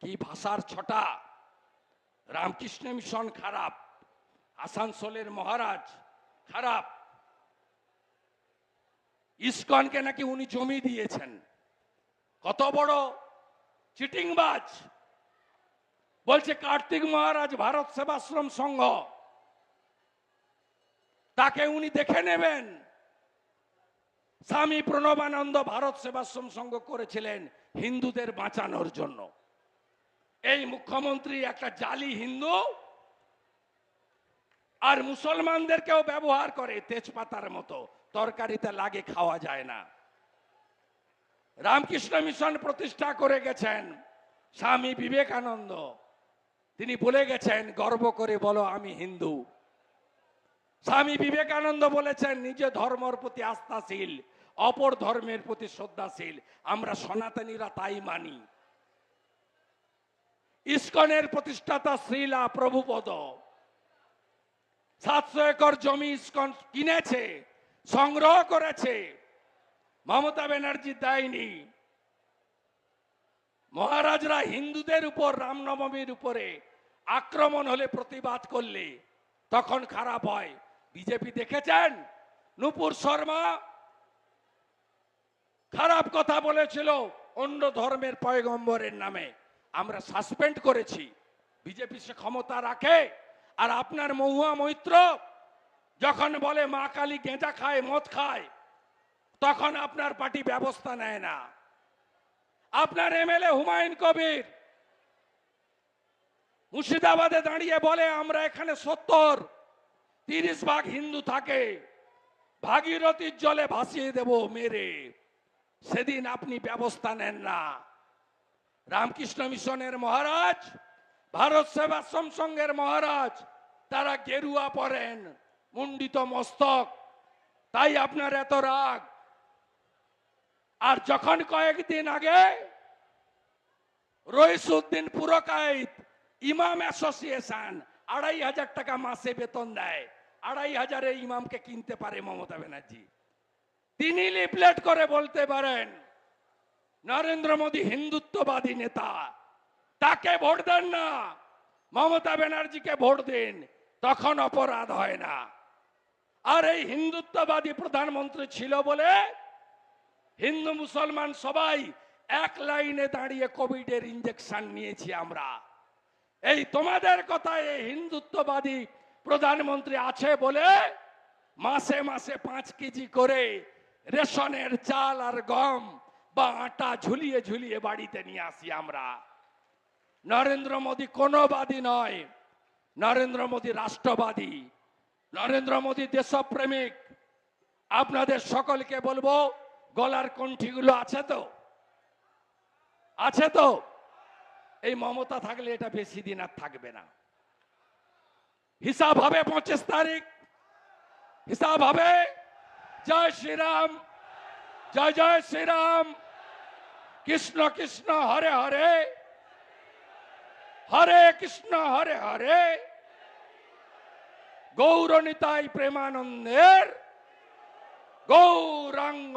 কি ভাষার ছটা? রামকৃষ্ণ মিশন খারাপ, আসানসোলের মহারাজ খারাপ। ইস্কনকে নাকি উনি জমি দিয়েছেন। কত বড় চিটিংবাজ। বলছে, কার্তিক মহারাজ ভারত সেবাশ্রম সংঘ। তাকে উনি দেখে নেবেন। স্বামী প্রণবানন্দ ভারত সেবাশ্রম সংঘ করেছিলেন হিন্দুদের বাঁচানোর জন্য। এই মুখ্যমন্ত্রী একটা জালি হিন্দু আর মুসলমানদেরকেও ব্যবহার করে তেজপাতার মতো। তরকারিতে লাগে খাওয়া যায় না। রামকৃষ্ণ মিশন প্রতিষ্ঠা করে গেছেন স্বামী বিবেকানন্দ। তিনি বলে গেছেন, গর্ব করে বলো আমি হিন্দু। স্বামী বিবেকানন্দ বলেছেন, নিজ ধর্মের প্রতি আস্থাশীল, অপর ধর্মের প্রতি শ্রদ্ধাশীল। আমরা সনাতনীরা তাই মানি। ইস্কনের প্রতিষ্ঠাতা শ্রীলা প্রভুপদ। সাতশো একর জমি ইস্কন কিনেছে, সংগ্রহ করেছে। মমতা ব্যানার্জি দেয়নি। মহারাজরা হিন্দুদের উপর রামনবমীর উপরে আক্রমণ হলে প্রতিবাদ করলে তখন খারাপ হয়। বিজেপি দেখেছেন? নুপুর শর্মা খারাপ কথা বলেছিল অন্য ধর্মের পয়গম্বরের নামে। আমরা সাসপেন্ড করেছি। বিজেপি সে ক্ষমতা রাখে, আর আপনার মহুয়া মৈত্র যখন বলে, মা কালী গেঁজা খায়, মদ খায়, তখন আপনার পার্টি ব্যবস্থা নেয় না। আপনার এমএলএ হুমায়ুন কবির মুর্শিদাবাদে দাঁড়িয়ে বলে, আমরা এখানে সত্তর, তিরিশ ভাগ হিন্দু থাকে, ভাগীরথীর জলে ভাসিয়ে দেব মেরে। সেদিন আপনি ব্যবস্থা নেন না। রামকৃষ্ণ মিশনের মহারাজ, ভারত সেবাশ্রম সংঘের মহারাজ, তারা গেরুয়া পরেন মুন্ডিত মস্তক। তাই আপনার এত রাগ। আর যখন কয়েকদিন আগে রইসুদ্দিন পুরকাইত ইমাম অ্যাসোসিয়েশন আড়াই হাজার টাকা মাসে বেতন দেয়, আড়াই হাজারে ইমামকে কিনতে পারে মমতা ব্যানার্জি। তিনি লিফলেট করে বলতে পারেন নরেন্দ্র মোদী হিন্দুত্ববাদী নেতা। তাকে ভোট দেন না। মমতা ব্যানার্জিকে ভোট দিন। তখন অপরাধ হয় না। আর এই হিন্দুত্ববাদী প্রধানমন্ত্রী ছিল বলে হিন্দু মুসলমান সবাই এক লাইনে দাঁড়িয়ে কোভিডের ইঞ্জেকশন নিয়েছি আমরা। এই তোমাদের কথায় এই হিন্দুত্ববাদী প্রধানমন্ত্রী আছে বলে মাসে মাসে পাঁচ কেজি করে রেশনের চাল আর গম বা আটা ঝুলিয়ে ঝুলিয়ে বাড়িতে নিয়ে আসি আমরা। নরেন্দ্র মোদী কোনো বাদী নয়। নরেন্দ্র মোদী রাষ্ট্রবাদী। নরেন্দ্র মোদী দেশপ্রেমিক। আপনাদের সকলকে বলব, গলার কণ্ঠিগুলো আছে তো? আছে তো? এই মমতা থাকলে এটা বেশি দিন আর থাকবে না। হিসাব হবে পঁচিশ তারিখ। হিসাব হবে। জয় শ্রীরাম। जय जय श्री राम कृष्ण कृष्ण हरे हरे। हरे कृष्ण हरे हरे। गौरनीताई प्रेमानंदेर। गौरांग।